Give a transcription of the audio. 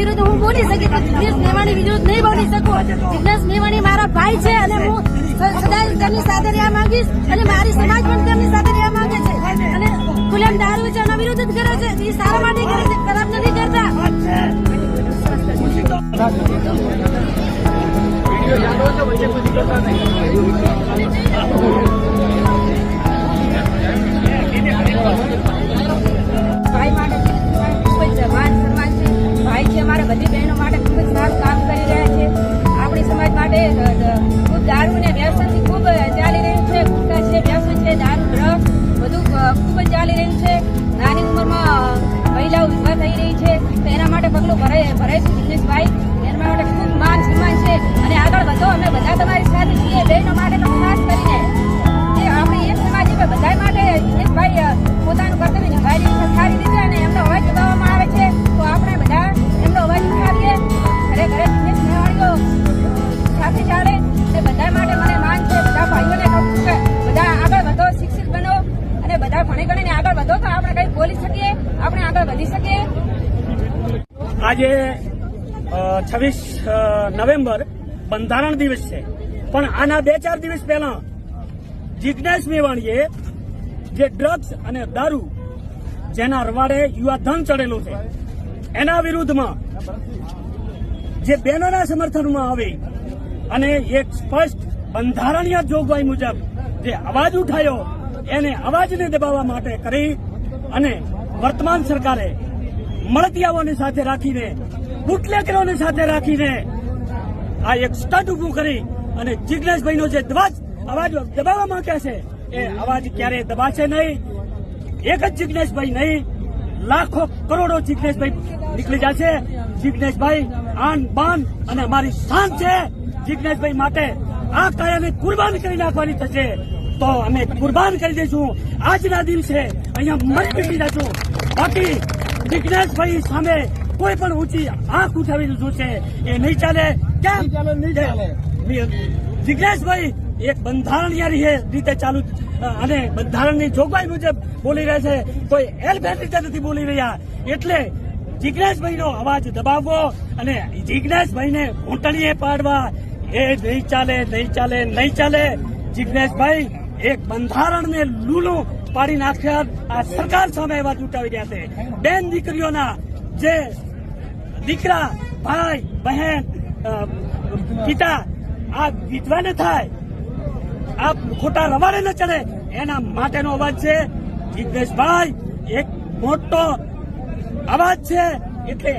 વિરુદ્ધ હું બોલી શકી? પણ જિગ્નેશ મેવાણી વિરુદ્ધ નહીં બોલી શકું. જિગ્નેશ મેવાણી મારા ભાઈ છે અને હું સદાય તેમની સાથે રહેવા માંગીશ અને મારી સમાજ પણ તેમની સાથે રહેવા માંગે છે. અને ગુલામ દારૂ છે એના વિરુદ્ધ જ કરે છે. એ સારા માટે કરે છે. ખરાબ નથી કરતા. પગલું ભરાય ભરાય છે જિગ્નેશભાઈ એના માટે ખૂબ માન સન્માન છે. અને આગળ વધો, અમે બધા તમારી સાથે છીએ. બહેનો માટે તો ખાસ કરીને એ આપણે એક સમાજ છે બધા માટે દિનેશભાઈ પોતાનું કર્તવ્ય નિભાવી રહ્યા સારી રીતે અને એમનો અવાજ દબાવવામાં આવે છે. તો આપણે બધા એમનો અવાજ ઉઠાવીએ. ઘરે ઘરે દિનેશ મેવાણીઓ સાથે ચાલે. એ બધા માટે મને માન છે. બધા ભાઈઓને બધા આગળ વધો, શિક્ષિત બનો. અને બધા ભણી ગણીને આગળ વધો. તો આપણે કંઈ બોલી શકીએ? આપણે આગળ વધી શકીએ? આજે છવ્વીસ નવેમ્બર બંધારણ દિવસ છે. પણ આના બે ચાર દિવસ પહેલા જિજ્ઞેશ મેવાણીએ જે ડ્રગ્સ અને દારૂ જેના રવાડે યુવાધન ચડેલું છે, એના વિરુદ્ધમાં જે બેનોના સમર્થનમાં આવી અને એક સ્પષ્ટ બંધારણીય જોગવાઈ મુજબ જે અવાજ ઉઠાયો, એને અવાજને દબાવવા માટે કરી અને વર્તમાન સરકારે મળતિયાઓની સાથે રાખીને, બુટલેકરોની સાથે રાખીને આ એક સ્ટડ ઉભું કરી અને જિજ્ઞેશભાઈનો જે ધ્વજ અવાજ દબાવવા માંગ્યા છે, એ અવાજ ક્યારેય દબાશે નહીં. એક જ જિજ્ઞેશભાઈ નહીં, લાખો કરોડો જિજ્ઞેશભાઈ નીકળી જશે. જિજ્ઞેશભાઈ આન બાન અને અમારી શાન છે. જિજ્ઞેશભાઈ માટે આ કાયાને કુરબાન કરી નાખવાની થશે. તો અમે કુરબાન કરી દઈશું. આજના દિવસે અહીંયા મરી નીકળી દઈશું બાકી જિજ્ઞેશભાઈ સામે કોઈ પણ ઊંચી આંખ ઉઠાવી જોશે એ નહીં ચાલે. કેમ? ચાલે ચાલે. જિજ્ઞેશભાઈ એક બંધારણીય રીતે- રીતે ચાલુ અને બંધારણની જોગવાઈ મુજબ બોલી રહ્યા છે. કોઈ એલબેટ રીતે નથી બોલી રહ્યા. એટલે જિજ્ઞેશભાઈનો અવાજ દબાવવો અને જિજ્ઞેશભાઈને ઘૂંટણીએ પાડવા. એ નહીં ચાલે નહીં ચાલે નહીં ચાલે. જિજ્ઞેશભાઈ એક બંધારણને લૂલું પાડી નાખ્યા. આ સરકાર સામે અવાજ ઉઠાવી રહ્યા છે. બેન દીકરીઓના જે દીકરા, ભાઈ, બહેન પિતા, આ વિધવાને થાય આ ખોટા રવાડે ન ચડે, એના માટેનો અવાજ છે. જિગ્નેશભાઈ, એક મોટો અવાજ છે. એટલે